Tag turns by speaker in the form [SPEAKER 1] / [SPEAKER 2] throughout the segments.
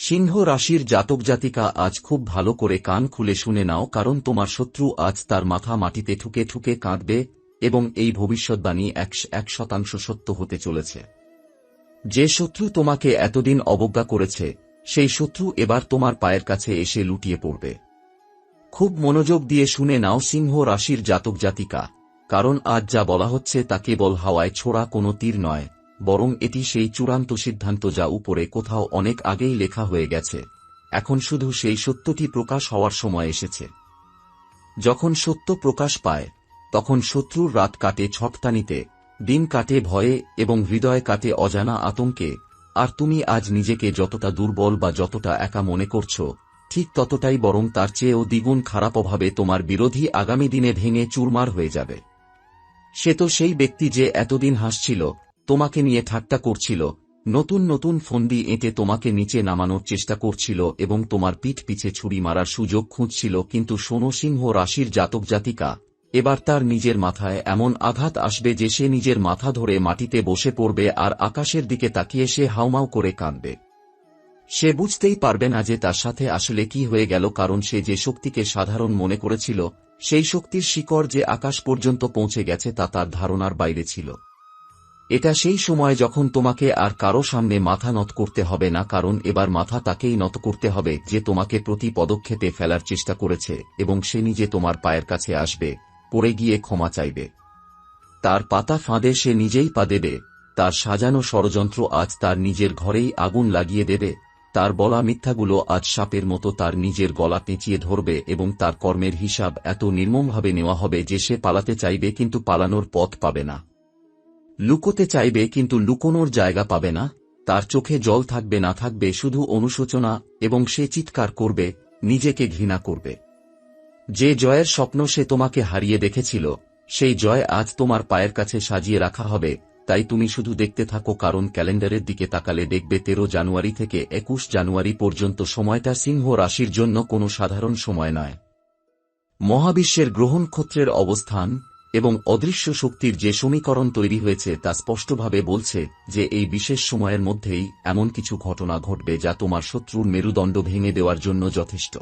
[SPEAKER 1] সিংহ রাশির জাতক জাতিকা আজ খুব ভালো করে কান খুলে শুনে নাও, কারণ তোমার শত্রু আজ তার মাথা মাটিতে ঠুকে ঠুকে কাঁদবে এবং এই ভবিষ্যৎবাণী একশ এক শতাংশ সত্য হতে চলেছে। যে শত্রু তোমাকে এতদিন অবজ্ঞা করেছে, সেই শত্রু এবার তোমার পায়ের কাছে এসে লুটিয়ে পড়বে। খুব মনোযোগ দিয়ে শুনে নাও সিংহ রাশির জাতক জাতিকা, কারণ আজ যা বলা হচ্ছে তা কেবল হাওয়ায় ছোড়া কোনো তীর নয়। বরং এটি সেই চূড়ান্ত সিদ্ধান্ত যা উপরে কোথাও অনেক আগেই লেখা হয়ে গেছে। এখন শুধু সেই সত্যটি প্রকাশ হওয়ার সময় এসেছে। যখন সত্য প্রকাশ পায়, তখন শত্রুর রাত কাটে ছটতানিতে দিন কাটে ভয়ে এবং হৃদয় কাটে অজানা আতঙ্কে, আর তুমি আজ নিজেকে যতটা দুর্বল বা যতটা একা মনে করছ, ঠিক ততটাই বরং তার চেয়েও দ্বিগুণ খারাপ অভাবে তোমার বিরোধী আগামী দিনে ভেঙে চুরমার হয়ে যাবে। সে তো সেই ব্যক্তি যে এতদিন হাসছিল তোমাকে নিয়ে ঠাট্টা করছিল, নতুন নতুন ফন্দি এঁটে তোমাকে নিচে নামানোর চেষ্টা করছিল এবং তোমার পিঠ পিছে ছুরি মারার সুযোগ খুঁজছিল, কিন্তু সোনো সিংহ রাশির জাতক জাতিকা, এবার তার নিজের মাথায় এমন আঘাত আসবে যে সে নিজের মাথা ধরে মাটিতে বসে পড়বে আর আকাশের দিকে তাকিয়ে সে হাউমাউ করে কাঁদবে। সে বুঝতেই পারবে না যে তার সাথে আসলে কি হয়ে গেল, কারণ সে যে শক্তিকে সাধারণ মনে করেছিল, সেই শক্তির শিকড় যে আকাশ পর্যন্ত পৌঁছে গেছে তা তার ধারণার বাইরে ছিল। এটা সেই সময় যখন তোমাকে আর কারও সামনে মাথা নত করতে হবে না, কারণ এবার মাথা তাকেই নত করতে হবে যে তোমাকে প্রতি পদক্ষেপে ফেলার চেষ্টা করেছে এবং সে নিজে তোমার পায়ের কাছে আসবে, পড়ে গিয়ে ক্ষমা চাইবে। তার পাতা ফাঁদে সে নিজেই পা দেবে, তার সাজানো ষড়যন্ত্র আজ তার নিজের ঘরেই আগুন লাগিয়ে দেবে, তার বলা মিথ্যাগুলো আজ সাপের মতো তার নিজের গলা পেঁচিয়ে ধরবে এবং তার কর্মের হিসাব এত নির্মমভাবে নেওয়া হবে যে সে পালাতে চাইবে কিন্তু পালানোর পথ পাবে না। লুকোতে চাইবে কিন্তু লুকোনোর জায়গা পাবে না, তার চোখে জল থাকবে না থাকবে, শুধু অনুশোচনা এবং সে চিৎকার করবে, নিজেকে ঘৃণা করবে। যে জয়ের স্বপ্ন সে তোমাকে হারিয়ে দেখেছিল, সেই জয় আজ তোমার পায়ের কাছে সাজিয়ে রাখা হবে, তাই তুমি শুধু দেখতে থাকো কারণ ক্যালেন্ডারের দিকে তাকালে দেখবে তেরো জানুয়ারি থেকে একুশ জানুয়ারি পর্যন্ত সময়টা সিংহ রাশির জন্য কোনো সাধারণ সময় নয়। মহাবিশ্বের গ্রহণক্ষত্রের অবস্থান এবং অদৃশ্য শক্তির যে সমীকরণ তৈরি হয়েছে তা স্পষ্টভাবে বলছে যে এই বিশেষ সময়ের মধ্যেই এমন কিছু ঘটনা ঘটবে যা তোমার শত্রুর মেরুদণ্ড ভেঙে দেওয়ার জন্য যথেষ্ট।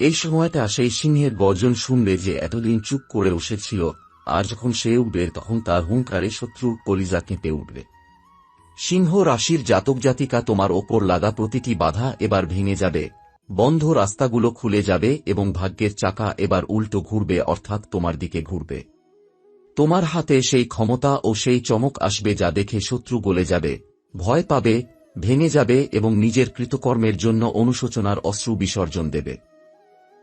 [SPEAKER 1] এই সময়টা সেই সিংহের গর্জন শুনবে যে এতদিন চুপ করে বসেছিল, আর যখন সে উঠবে তখন তার হুঙ্কারে শত্রুর কলিজা কেঁপে উঠবে। সিংহ রাশির জাতক জাতিকা তোমার ওপর লাগা প্রতিটি বাধা এবার ভেঙে যাবে। বন্ধ রাস্তাগুলো খুলে যাবে এবং ভাগ্যের চাকা এবার উল্টো ঘুরবে অর্থাৎ তোমার দিকে ঘুরবে। তোমার হাতে সেই ক্ষমতা ও সেই চমক আসবে যা দেখে শত্রু গলে যাবে, ভয় পাবে, ভেঙে যাবে এবং নিজের কৃতকর্মের জন্য অনুশোচনার অশ্রু বিসর্জন দেবে।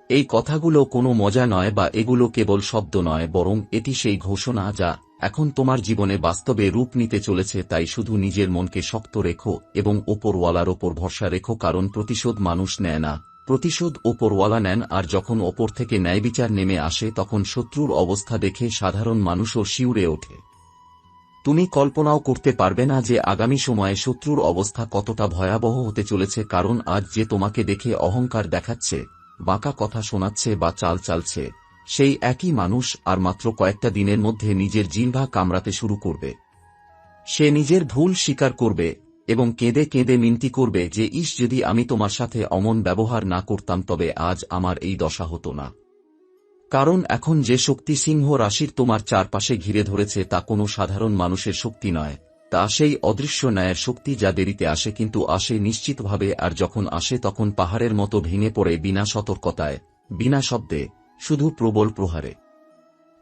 [SPEAKER 1] এই কথাগুলো কোনো মজা নয় বা এগুলো কেবল শব্দ নয়, বরং এটি সেই ঘোষণা যা এখন তোমার জীবনে বাস্তবে রূপ নিতে চলেছে, তাই শুধু নিজের মনকে শক্ত রেখো এবং ওপরওয়ালার ওপর ভরসা রেখো, কারণ প্রতিশোধ মানুষ নেয় না। প্রতিশোধ ওপরওয়ালা নেন, আর যখন ওপর থেকে ন্যায়বিচার নেমে আসে, তখন শত্রুর অবস্থা দেখে সাধারণ মানুষও শিউরে ওঠে। তুমি কল্পনাও করতে পারবে না যে আগামী সময়ে শত্রুর অবস্থা কতটা ভয়াবহ হতে চলেছে, কারণ আজ যে তোমাকে দেখে অহংকার দেখাচ্ছে, বাঁকা কথা শোনাচ্ছে বা চাল চালছে সেই একই মানুষ আর মাত্র কয়েকটা দিনের মধ্যে নিজের জিহ্বা কামড়াতে শুরু করবে। সে নিজের ভুল স্বীকার করবে এবং কেঁদে কেঁদে মিনতি করবে যে, ইস, যদি আমি তোমার সাথে অমন ব্যবহার না করতাম, তবে আজ আমার এই দশা হতো না। কারণ এখন যে শক্তি সিংহ রাশির তোমার চারপাশে ঘিরে ধরেছে, তা কোনো সাধারণ মানুষের শক্তি নয়। তা সেই অদৃশ্য ন্যায়ের শক্তি যা দেরিতে আসে কিন্তু আসে নিশ্চিতভাবে, আর যখন আসে তখন পাহাড়ের মতো ভেঙে পড়ে বিনা সতর্কতায়, বিনা শব্দে। শুধু প্রবল প্রহারে।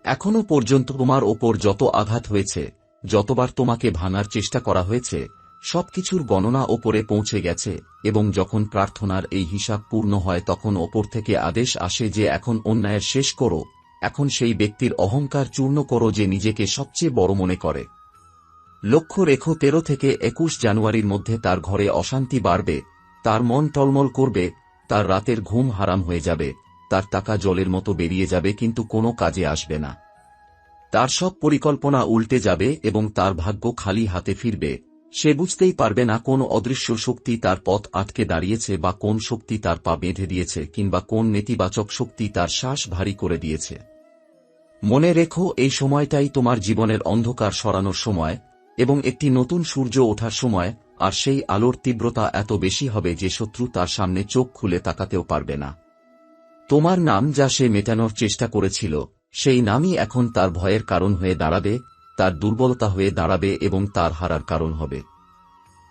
[SPEAKER 1] এখনও পর্যন্ত তোমার ওপর যত আঘাত হয়েছে, যতবার তোমাকে ভাঙার চেষ্টা করা হয়েছে, সবকিছুর গণনা ওপরে পৌঁছে গেছে, এবং যখন প্রার্থনার এই হিসাব পূর্ণ হয় তখন ওপর থেকে আদেশ আসে যে এখন অন্যায়ের শেষ করো, এখন সেই ব্যক্তির অহংকার চূর্ণ করো যে নিজেকে সবচেয়ে বড় মনে করে। লক্ষ্য রেখো, তেরো থেকে একুশ জানুয়ারির মধ্যে তার ঘরে অশান্তি বাড়বে, তার মন টলমল করবে, তার রাতের ঘুম হারাম হয়ে যাবে। তার টাকা জলের মতো বেরিয়ে যাবে কিন্তু কোনো কাজে আসবে না। তার সব পরিকল্পনা উল্টে যাবে এবং তার ভাগ্য খালি হাতে ফিরবে। সে বুঝতেই পারবে না কোন অদৃশ্য শক্তি তার পথ আটকে দাঁড়িয়েছে বা কোন শক্তি তার পা বেঁধে দিয়েছে কিংবা কোন নেতিবাচক শক্তি তার শ্বাস ভারী করে দিয়েছে। মনে রেখো, এই সময়টাই তোমার জীবনের অন্ধকার সরানোর সময় এবং একটি নতুন সূর্য ওঠার সময়, আর সেই আলোর তীব্রতা এত বেশি হবে যে শত্রু তার সামনে চোখ খুলে তাকাতেও পারবে না। তোমার নাম যা সে মেটানোর চেষ্টা করেছিল, সেই নামই এখন তার ভয়ের কারণ হয়ে দাঁড়াবে, তার দুর্বলতা হয়ে দাঁড়াবে এবং তার হারার কারণ হবে।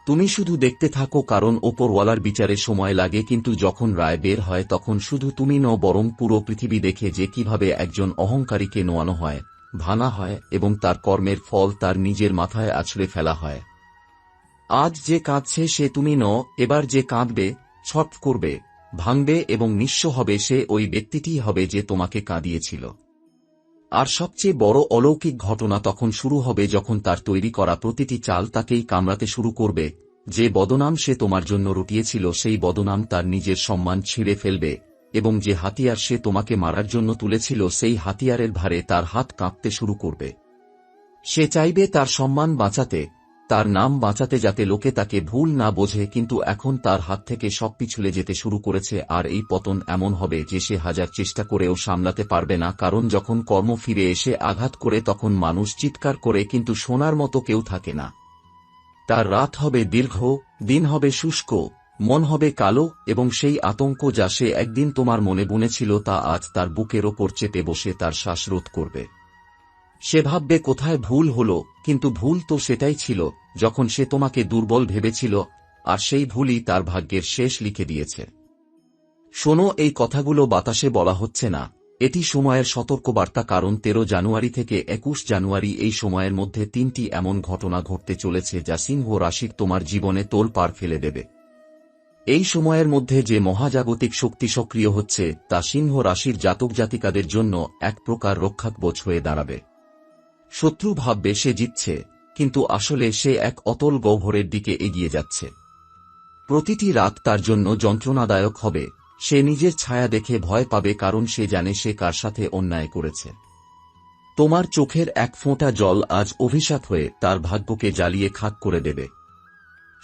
[SPEAKER 1] তুমি শুধু দেখতে থাকো কারণ ওপরওয়ালার বিচারে সময় লাগে, কিন্তু যখন রায় বের হয় তখন শুধু তুমি ন বরং পুরো পৃথিবী দেখে যে কীভাবে একজন অহংকারীকে নোয়ানো হয়, ভাঙা হয় এবং তার কর্মের ফল তার নিজের মাথায় আছড়ে ফেলা হয়। আজ যে কাঁদছে সে তুমি ন এবার যে কাঁদবে, ছট করবে। ভাঙবে এবং নিঃস্ব হবে সে ওই ব্যক্তিটি হবে যে তোমাকে কাঁদিয়েছিল। আর সবচেয়ে বড় অলৌকিক ঘটনা তখন শুরু হবে যখন তার তৈরি করা প্রতিটি চাল তাকেই কামড়াতে শুরু করবে, যে বদনাম সে তোমার জন্য রুটিয়েছিল সেই বদনাম তার নিজের সম্মান ছিঁড়ে ফেলবে, এবং যে হাতিয়ার সে তোমাকে মারার জন্য তুলেছিল সেই হাতিয়ারের ভারে তার হাত কাঁপতে শুরু করবে। সে চাইবে তার সম্মান বাঁচাতে তার নাম বাঁচাতে যাতে লোকে তাকে ভুল না বোঝে, কিন্তু এখন তার হাত থেকে সব পিছুলে যেতে শুরু করেছে, আর এই পতন এমন হবে যে সে হাজার চেষ্টা করেও সামলাতে পারবে না, কারণ যখন কর্ম ফিরে এসে আঘাত করে তখন মানুষ চিৎকার করে, কিন্তু সোনার মতো কেউ থাকে না। তার রাত হবে দীর্ঘ, দিন হবে শুষ্ক, মন হবে কালো, এবং সেই আতঙ্ক যা সে একদিন তোমার মনে বুনেছিল তা আজ তার বুকের ওপর চেপে বসে তার শ্বাসরোধ করবে। সে ভাববে কোথায় ভুল হল, কিন্তু ভুল তো সেটাই ছিল, যখন সে তোমাকে দুর্বল ভেবেছিল, আর সেই ভুলই তার ভাগ্যের শেষ লিখে দিয়েছে। শোনো, এই কথাগুলো বাতাসে বলা হচ্ছে না। এটি সময়ের সতর্কবার্তা, কারণ তেরো জানুয়ারি থেকে একুশ জানুয়ারি এই সময়ের মধ্যে তিনটি এমন ঘটনা ঘটতে চলেছে যা সিংহ রাশির তোমার জীবনে তোল পার ফেলে দেবে। এই সময়ের মধ্যে যে মহাজাগতিক শক্তি সক্রিয় হচ্ছে, তা সিংহ রাশির জাতক জাতিকাদের জন্য এক প্রকার রক্ষাকবচ হয়ে দাঁড়াবে। শত্রু ভাববে সে জিতছে, কিন্তু আসলে সে এক অতল গহ্বরের দিকে এগিয়ে যাচ্ছে। প্রতিটি রাত তার জন্য যন্ত্রণাদায়ক হবে, সে নিজের ছায়া দেখে ভয় পাবে কারণ সে জানে সে কার সাথে অন্যায় করেছে। তোমার চোখের এক ফোঁটা জল আজ অভিশাপ হয়ে তার ভাগ্যকে জ্বালিয়ে খাক করে দেবে।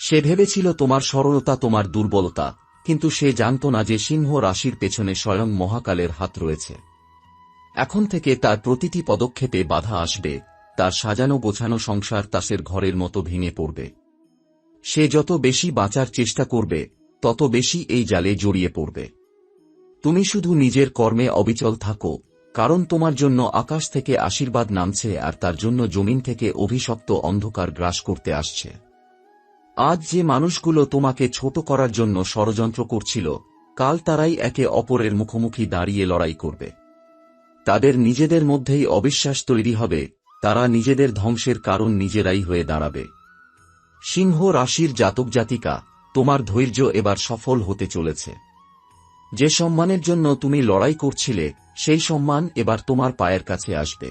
[SPEAKER 1] সে ভেবেছিল তোমার সরলতা তোমার দুর্বলতা, কিন্তু সে জানত না যে সিংহ রাশির পেছনে স্বয়ং মহাকালের হাত রয়েছে। এখন থেকে তার প্রতিটি পদক্ষেপে বাধা আসবে, তার সাজানো গোছানো সংসার তাসের ঘরের মতো ভেঙে পড়বে। সে যত বেশি বাঁচার চেষ্টা করবে, তত বেশি এই জালে জড়িয়ে পড়বে। তুমি শুধু নিজের কর্মে অবিচল থাকো, কারণ তোমার জন্য আকাশ থেকে আশীর্বাদ নামছে আর তার জন্য জমিন থেকে অভিশপ্ত অন্ধকার গ্রাস করতে আসছে। আজ যে মানুষগুলো তোমাকে ছোট করার জন্য ষড়যন্ত্র করছিল, কাল তারাই একে অপরের মুখোমুখি দাঁড়িয়ে লড়াই করবে। তাদের নিজেদের মধ্যেই অবিশ্বাস তৈরি হবে, তারা নিজেদের ধ্বংসের কারণ নিজেরাই হয়ে দাঁড়াবে। সিংহ রাশির জাতক জাতিকা, তোমার ধৈর্য এবার সফল হতে চলেছে। যে সম্মানের জন্য তুমি লড়াই করছিলে, সেই সম্মান এবার তোমার পায়ের কাছে আসবে।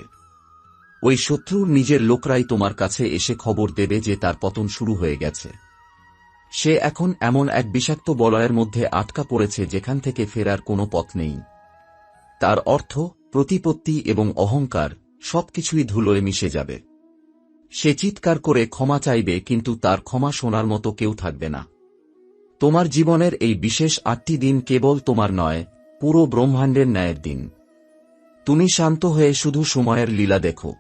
[SPEAKER 1] ওই শত্রুর নিজের লোকরাই তোমার কাছে এসে খবর দেবে যে তার পতন শুরু হয়ে গেছে। সে এখন এমন এক বিষাক্ত বলয়ের মধ্যে আটকা পড়েছে যেখান থেকে ফেরার কোনো পথ নেই। তার অর্থ প্রতিপত্তি এবং অহংকার সবকিছুই ধুলোয় মিশে যাবে। সে চিৎকার করে ক্ষমা চাইবে, কিন্তু তার ক্ষমা শোনার মতো কেউ থাকবে না। তোমার জীবনের এই বিশেষ আটটি দিন কেবল তোমার নয়, পুরো ব্রহ্মাণ্ডের ন্যায়ের দিন। তুমি শান্ত হয়ে শুধু সময়ের লীলা দেখো।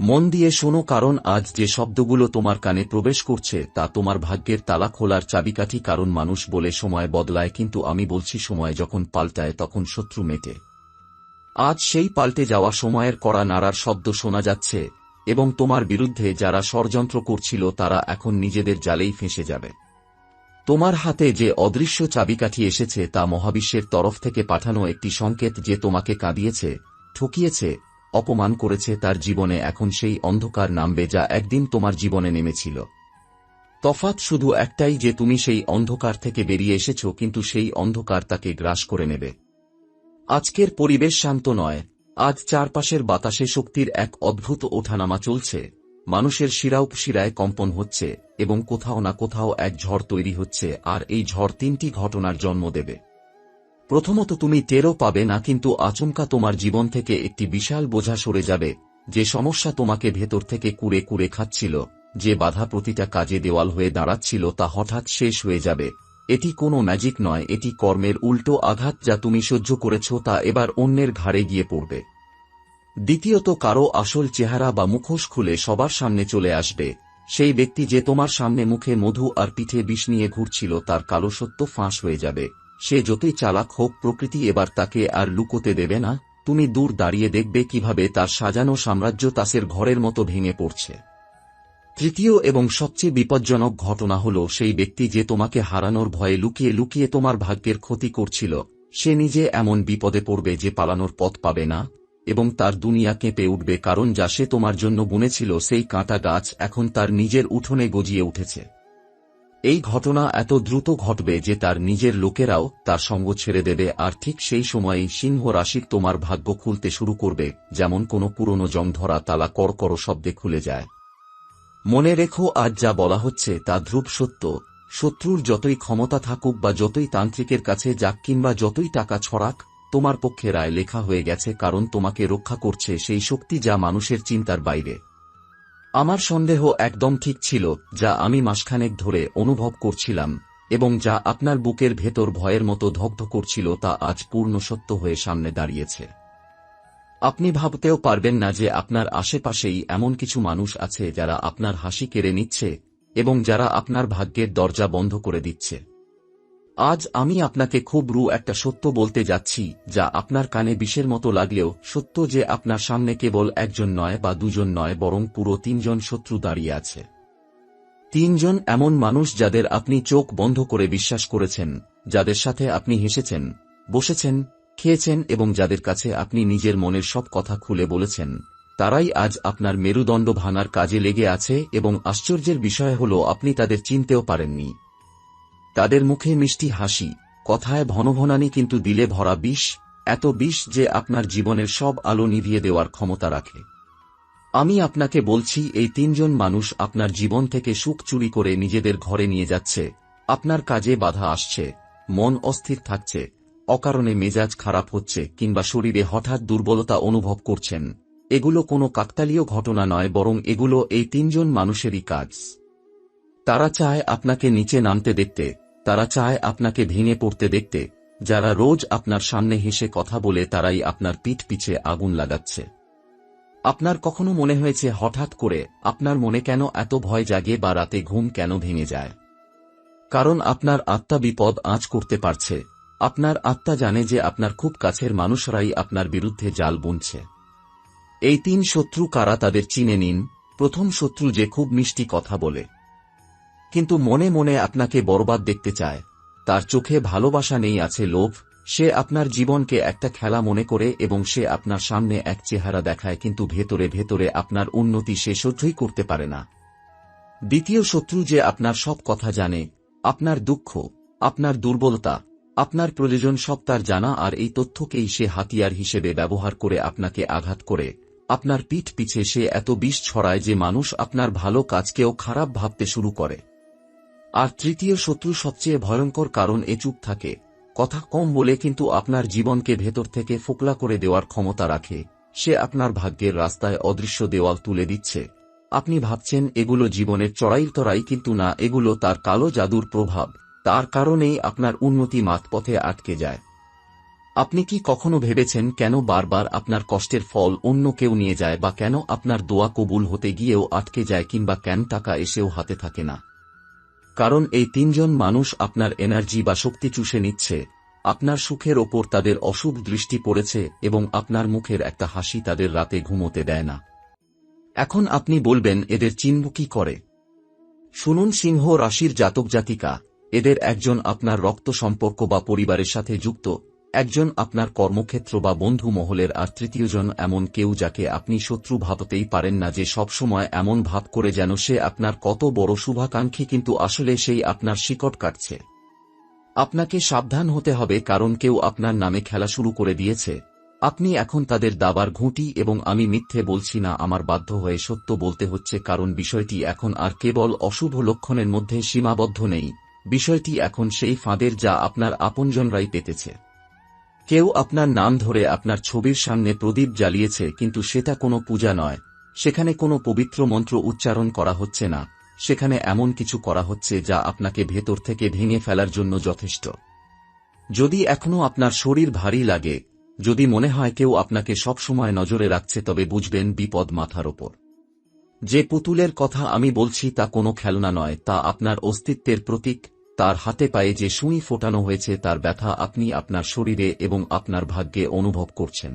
[SPEAKER 1] মন দিয়ে শোনো, কারণ আজ যে শব্দগুলো তোমার কানে প্রবেশ করছে, তা তোমার ভাগ্যের তালা খোলার চাবিকাঠি, কারণ মানুষ বলে সময় বদলায়, কিন্তু আমি বলছি সময় যখন পাল্টায়, তখন শত্রু মেটে। আজ সেই পাল্টে যাওয়া সময়ের কড়া নাড়ার শব্দ শোনা যাচ্ছে, এবং তোমার বিরুদ্ধে যারা ষড়যন্ত্র করছিল তারা এখন নিজেদের জালেই ফেঁসে যাবে। তোমার হাতে যে অদৃশ্য চাবিকাঠি এসেছে তা মহাবিশ্বের তরফ থেকে পাঠানো একটি সংকেত যে তোমাকে কাঁদিয়েছে, ঠকিয়েছে, অপমান করেছে তার জীবনে এখন সেই অন্ধকার নামবে যা একদিন তোমার জীবনে নেমেছিল। তফাৎ শুধু একটাই যে তুমি সেই অন্ধকার থেকে বেরিয়ে এসেছ, কিন্তু সেই অন্ধকার তাকে গ্রাস করে নেবে। আজকের পরিবেশ শান্ত নয়, আজ চারপাশের বাতাসে শক্তির এক অদ্ভুত ওঠানামা চলছে। মানুষের শিরাউপশিরায় কম্পন হচ্ছে এবং কোথাও না কোথাও এক ঝড় তৈরি হচ্ছে, আর এই ঝড় তিনটি ঘটনার জন্ম দেবে। প্রথমত তুমি টেরও পাবে না, কিন্তু আচমকা তোমার জীবন থেকে একটি বিশাল বোঝা সরে যাবে, যে সমস্যা তোমাকে ভেতর থেকে কুড়ে কুড়ে খাচ্ছিল, যে বাধা প্রতিটা কাজে দেওয়াল হয়ে দাঁড়াচ্ছিল তা হঠাৎ শেষ হয়ে যাবে। এটি কোনো ম্যাজিক নয়, এটি কর্মের উল্টো আঘাত যা তুমি সহ্য করেছ তা এবার অন্যের ঘাড়ে গিয়ে পড়বে। দ্বিতীয়ত, কারও আসল চেহারা বা মুখোশ খুলে সবার সামনে চলে আসবে। সেই ব্যক্তি যে তোমার সামনে মুখে মধু আর পিঠে বিষ নিয়ে ঘুরছিল, তার কালো সত্য ফাঁস হয়ে যাবে। সে যতই চালাক হোক, প্রকৃতি এবার তাকে আর লুকোতে দেবে না। তুমি দূর দাঁড়িয়ে দেখবে কীভাবে তার সাজানো সাম্রাজ্য তাসের ঘরের মতো ভেঙে পড়ছে। তৃতীয় এবং সবচেয়ে বিপজ্জনক ঘটনা হল সেই ব্যক্তি যে তোমাকে হারানোর ভয়ে লুকিয়ে লুকিয়ে তোমার ভাগ্যের ক্ষতি করছিল। সে নিজে এমন বিপদে পড়বে যে পালানোর পথ পাবে না, এবং তার দুনিয়া কেঁপে উঠবে কারণ যা সে তোমার জন্য বুনেছিল সেই কাঁটা গাছ এখন তার নিজের উঠোনে গজিয়ে উঠেছে। এই ঘটনা এত দ্রুত ঘটবে যে তার নিজের লোকেরাও তার সঙ্গ ছেড়ে দেবে আর ঠিক সেই সময়েই সিংহ রাশির তোমার ভাগ্য খুলতে শুরু করবে, যেমন কোনো পুরনো জং ধরা তালা করকর শব্দে খুলে যায়। মনে রেখো, আজ যা বলা হচ্ছে তা ধ্রুব সত্য। শত্রুর যতই ক্ষমতা থাকুক বা যতই তান্ত্রিকের কাছে যাক কিংবা যতই টাকা ছড়াক, তোমার পক্ষে রায় লেখা হয়ে গেছে কারণ তোমাকে রক্ষা করছে সেই শক্তি যা মানুষের চিন্তার বাইরে। আমার সন্দেহ একদম ঠিক ছিল, যা আমি মাসখানেক ধরে অনুভব করছিলাম, এবং যা আপনার বুকের ভেতর ভয়ের মতো ধগ্ধ করছিল তা আজ পূর্ণ সত্য হয়ে সামনে দাঁড়িয়েছে। আপনি ভাবতেও পারবেন না যে আপনার আশেপাশেই এমন কিছু মানুষ আছে যারা আপনার হাসি কেড়ে নিচ্ছে এবং যারা আপনার ভাগ্যের দরজা বন্ধ করে দিচ্ছে। আজ আমি আপনাকে খুব রু একটা সত্য বলতে যাচ্ছি, যা আপনার কানে বিষের মতো লাগলেও সত্য যে আপনার সামনে কেবল একজন নয় বা দুজন নয়, বরং পুরো তিনজন শত্রু দাঁড়িয়ে আছে। তিনজন এমন মানুষ যাদের আপনি চোখ বন্ধ করে বিশ্বাস করেছেন, যাদের সাথে আপনি হেসেছেন, বসেছেন খেয়েছেন এবং যাদের কাছে আপনি নিজের মনের সব কথা খুলে বলেছেন, তারাই আজ আপনার মেরুদণ্ড ভাঙার কাজে লেগে আছে এবং আশ্চর্যের বিষয় হল আপনি তাদের চিনতেও পারেননি। তাদের মুখে মিষ্টি হাসি, কথায় ভনভনানি কিন্তু দিলে ভরা বিষ, এত বিষ যে আপনার জীবনের সব আলো নিভিয়ে দেওয়ার ক্ষমতা রাখে। আমি আপনাকে বলছি, এই তিনজন মানুষ আপনার জীবন থেকে সুখ চুরি করে নিজেদের ঘরে নিয়ে যাচ্ছে, আপনার কাজে বাধা আসছে, মন অস্থির থাকছে অকারণে মেজাজ খারাপ হচ্ছে কিংবা শরীরে হঠাৎ দুর্বলতা অনুভব করছেন। এগুলো কোনো কাকতালীয় ঘটনা নয়, বরং এগুলো এই তিনজন মানুষেরই কাজ। তারা চায় আপনাকে নিচে নামতে দেখতে, তারা চায় আপনাকে ভেঙে পড়তে দেখতে, যারা রোজ আপনার সামনে হেসে কথা বলে তারাই আপনার পিঠ পিছে আগুন লাগাচ্ছে। আপনার কখনো মনে হয়েছে হঠাৎ করে আপনার মনে কেন এত ভয় জাগে বা রাতে ঘুম কেন ভেঙে যায়? কারণ আপনার আত্মা বিপদ আঁচ করতে পারছে। আপনার আত্মা জানে যে আপনার খুব কাছের মানুষরাই আপনার বিরুদ্ধে জাল বুনছে। এই তিন শত্রু কারা তাদের চিনে নিন, প্রথম শত্রু যে খুব মিষ্টি কথা বলে। কিন্তু মনে মনে আপনাকে বরবাদ দেখতে চায়, তার চোখে ভালোবাসা নেই আছে লোভ, সে আপনার জীবনকে একটা খেলা মনে করে এবং সে আপনার সামনে এক চেহারা দেখায় কিন্তু ভেতরে ভেতরে আপনার উন্নতি সে সহ্যই করতে পারে না। দ্বিতীয় শত্রু যে আপনার সব কথা জানে, আপনার দুঃখ, আপনার দুর্বলতা আপনার প্রয়োজন সব তার জানা আর এই তথ্যকেই সে হাতিয়ার হিসেবে ব্যবহার করে আপনাকে আঘাত করে। আপনার পিঠ পিছে সে এত বিষ ছড়ায় যে মানুষ আপনার ভালো কাজকেও খারাপ ভাবতে শুরু করে। আর তৃতীয় শত্রু সবচেয়ে ভয়ঙ্কর কারণ এ চুপ থাকে। কথা কম বলে কিন্তু আপনার জীবনকে ভেতর থেকে ফোকলা করে দেওয়ার ক্ষমতা রাখে। সে আপনার ভাগ্যের রাস্তায় অদৃশ্য দেওয়াল তুলে দিচ্ছে। আপনি ভাবছেন, এগুলো জীবনের চড়াইল তরাই কিন্তু না, এগুলো তার কালো জাদুর প্রভাব। তার কারণেই আপনার উন্নতি মাতপথে আটকে যায়। আপনি কি কখনো ভেবেছেন কেন বারবার আপনার কষ্টের ফল অন্য কেউ নিয়ে যায় বা কেন আপনার দোয়া কবুল হতে গিয়েও আটকে যায় কিংবা কেন টাকা এসেও হাতে থাকে না? কারণ এই তিনজন মানুষ আপনার এনার্জি বা শক্তি চুষে নিচ্ছে, আপনার সুখের ওপর তাদের অশুভ দৃষ্টি পড়েছে এবং আপনার মুখের একটা হাসি তাদের রাতে ঘুমোতে দেয় না। এখন আপনি বলবেন, এদের চিহ্ন কি করে? শুনুন, সিংহ রাশির জাতক জাতিকা এদের একজন আপনার রক্ত সম্পর্ক বা পরিবারের সাথে যুক্ত, একজন আপনার কর্মক্ষেত্র বা বন্ধু মহলের, আর তৃতীয়জন এমন কেউ যাকে আপনি শত্রু ভাবতেই পারেন না যে সবসময় এমন ভাব করে যেন সে আপনার কত বড় শুভাকাঙ্ক্ষী কিন্তু আসলে সেই আপনার শিকট কাটছে। আপনাকে সাবধান হতে হবে কারণ কেউ আপনার নামে খেলা শুরু করে দিয়েছে। আপনি এখন তাদের দাবার ঘুঁটি এবং আমি মিথ্যে বলছি না, আমার বাধ্য হয়ে সত্য বলতে হচ্ছে কারণ বিষয়টি এখন আর কেবল অশুভ লক্ষণের মধ্যে সীমাবদ্ধ নেই। বিষয়টি এখন সেই ফাঁদের যা আপনার আপনজনরাই পেতেছে। কেউ আপনার নাম ধরে আপনার ছবির সামনে প্রদীপ জ্বালিয়েছে, কিন্তু সেটা কোনো পূজা নয়। সেখানে কোনো পবিত্র মন্ত্র উচ্চারণ করা হচ্ছে না। সেখানে এমন কিছু করা হচ্ছে যা আপনাকে ভেতর থেকে ভেঙে ফেলার জন্য যথেষ্ট। যদি এখনও আপনার শরীর ভারী লাগে, যদি মনে হয় কেউ আপনাকে সবসময় নজরে রাখছে, তবে বুঝবেন বিপদ মাথার ওপর। যে পুতুলের কথা আমি বলছি তা কোনো খেলনা নয়, তা আপনার অস্তিত্বের প্রতীক, তার হাতে পায়ে যে সুই ফোটানো হয়েছে তার ব্যথা আপনি আপনার শরীরে এবং আপনার ভাগ্যে অনুভব করছেন।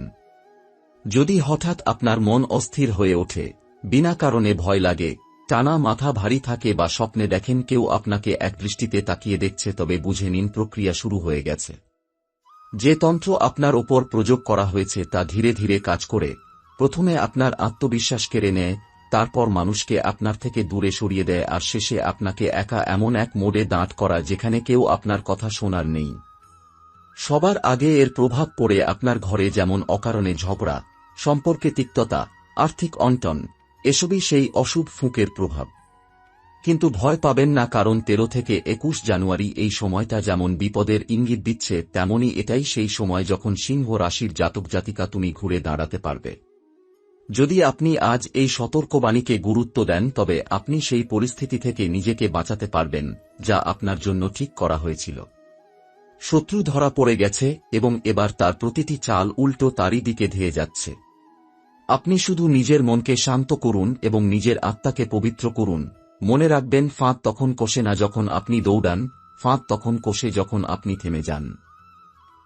[SPEAKER 1] যদি হঠাৎ আপনার মন অস্থির হয়ে ওঠে, বিনা কারণে ভয় লাগে, টানা মাথা ভারী থাকে বা স্বপ্নে দেখেন কেউ আপনাকে এক দৃষ্টিতে তাকিয়ে দেখছে তবে বুঝে নিন প্রক্রিয়া শুরু হয়ে গেছে। যে তন্ত্র আপনার ওপর প্রয়োগ করা হয়েছে তা ধীরে ধীরে কাজ করে, প্রথমে আপনার আত্মবিশ্বাস কেড়ে নেয় তারপর মানুষকে আপনার থেকে দূরে সরিয়ে দেয় আর শেষে আপনাকে একা এমন এক মোড়ে দাঁট করা যেখানে কেউ আপনার কথা শোনার নেই। সবার আগে এর প্রভাব পড়ে আপনার ঘরে যেমন অকারণে ঝগড়া, সম্পর্কে তিক্ততা, আর্থিক অন্টন, এসবই সেই অশুভ ফুঁকের প্রভাব। কিন্তু ভয় পাবেন না কারণ তেরো থেকে একুশ জানুয়ারি এই সময়টা যেমন বিপদের ইঙ্গিত দিচ্ছে, তেমনি এটাই সেই সময় যখন সিংহ রাশির জাতক জাতিকা তুমি ঘুরে দাঁড়াতে পারবে। যদি আপনি আজ এই সতর্কবাণীকে গুরুত্ব দেন, তবে আপনি সেই পরিস্থিতি থেকে নিজেকে বাঁচাতে পারবেন, যা আপনার জন্য ঠিক করা হয়েছিল। শত্রু ধরা পড়ে গেছে, এবং এবার তার প্রতিটি চাল উল্টো তারই দিকে ধেয়ে যাচ্ছে। আপনি শুধু নিজের মনকে শান্ত করুন এবং নিজের আত্মাকে পবিত্র করুন। মনে রাখবেন, ফাঁদ তখন কষে না যখন আপনি দৌড়ান, ফাঁদ তখন কষে যখন আপনি থেমে যান।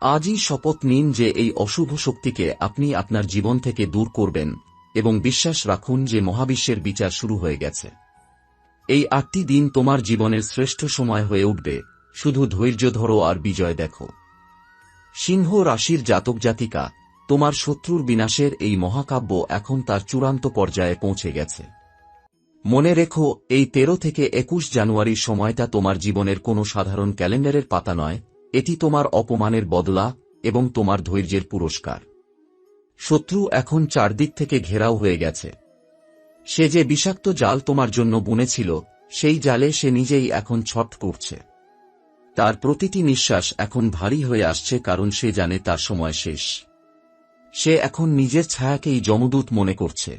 [SPEAKER 1] আজই শপথ নিন যে এই অশুভ শক্তিকে আপনি আপনার জীবন থেকে দূর করবেন। এবং বিশ্বাস রাখুন যে মহাবিশ্বের বিচার শুরু হয়ে গেছে। এই আটটি দিন তোমার জীবনের শ্রেষ্ঠ সময় হয়ে উঠবে। শুধু ধৈর্য ধরো আর বিজয় দেখো। সিংহ রাশির জাতক জাতিকা, তোমার শত্রুর বিনাশের এই মহাকাব্য এখন তার চূড়ান্ত পর্যায়ে পৌঁছে গেছে। মনে রেখো, এই তেরো থেকে একুশ জানুয়ারির সময়টা তোমার জীবনের কোনো সাধারণ ক্যালেন্ডারের পাতা নয়। এটি তোমার অপমানের বদলা এবং তোমার ধৈর্যের পুরস্কার। শত্রু এখন চারদিক থেকে ঘেরাও হয়ে গেছে। সে যে বিষাক্ত জাল তোমার জন্য বুনেছিল, সেই জালে সে নিজেই এখন ছট করছে। তার প্রতিটি নিঃশ্বাস এখন ভারী হয়ে আসছে কারণ সে জানে তার সময় শেষ। সে এখন নিজের ছায়াকেই যমদূত মনে করছে।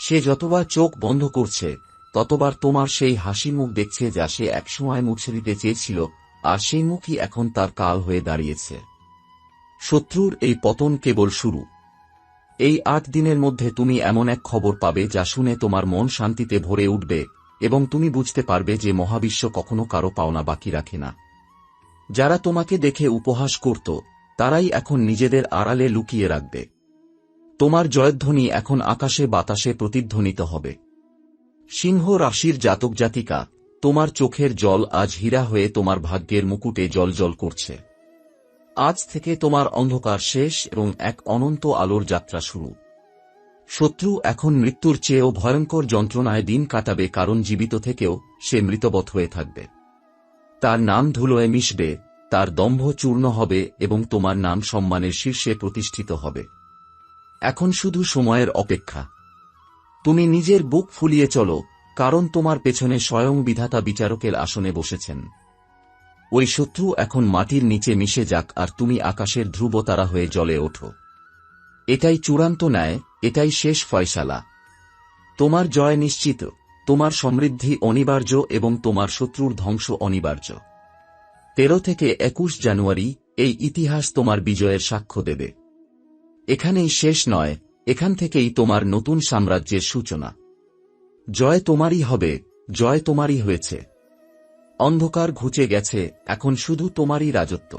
[SPEAKER 1] সে যতবার চোখ বন্ধ করছে, ততবার তোমার সেই হাসি মুখ দেখছে যা সে একসময় মুছে দিতে চেয়েছিল, আর সেই মুখই এখন তার কাল হয়ে দাঁড়িয়েছে। শত্রুর এই পতন কেবল শুরু। এই আট দিনের মধ্যে তুমি এমন এক খবর পাবে যা শুনে তোমার মন শান্তিতে ভরে উঠবে এবং তুমি বুঝতে পারবে যে মহাবিশ্ব কখনো কারও পাওনা বাকি রাখে না। যারা তোমাকে দেখে উপহাস করত, তারাই এখন নিজেদের আড়ালে লুকিয়ে রাখবে। তোমার জয়ধ্বনি এখন আকাশে বাতাসে প্রতিধ্বনিত হবে। সিংহ, রাশির জাতক জাতিকা, তোমার চোখের জল আজ হীরা হয়ে তোমার ভাগ্যের মুকুটে জলজল করছে। আজ থেকে তোমার অন্ধকার শেষ এবং এক অনন্ত আলোর যাত্রা শুরু। শত্রু এখন মৃত্যুর চেয়েও ভয়ঙ্কর যন্ত্রণায় দিন কাটাবে কারণ জীবিত থেকেও সে মৃতবৎ হয়ে থাকবে। তার নাম ধুলোয় মিশবে, তার দম্ভ চূর্ণ হবে এবং তোমার নাম সম্মানের শীর্ষে প্রতিষ্ঠিত হবে। এখন শুধু সময়ের অপেক্ষা। তুমি নিজের বুক ফুলিয়ে চলো, কারণ তোমার পেছনে স্বয়ং বিধাতা বিচারকের আসনে বসেছেন। ওই শত্রু এখন মাটির নিচে মিশে যাক আর তুমি আকাশের ধ্রুবতারা হয়ে জলে ওঠো। এটাই চূড়ান্ত ন্যায়, এটাই শেষ ফয়সালা। তোমার জয় নিশ্চিত, তোমার সমৃদ্ধি অনিবার্য এবং তোমার শত্রুর ধ্বংস অনিবার্য। তেরো থেকে একুশ জানুয়ারি এই ইতিহাস তোমার বিজয়ের সাক্ষ্য দেবে। এখানেই শেষ নয়, এখান থেকেই তোমার নতুন সাম্রাজ্যের সূচনা। জয় তোমারই হবে, জয় তোমারই হয়েছে। অন্ধকার ঘুচে গেছে এখন শুধু তোমারই রাজত্ব।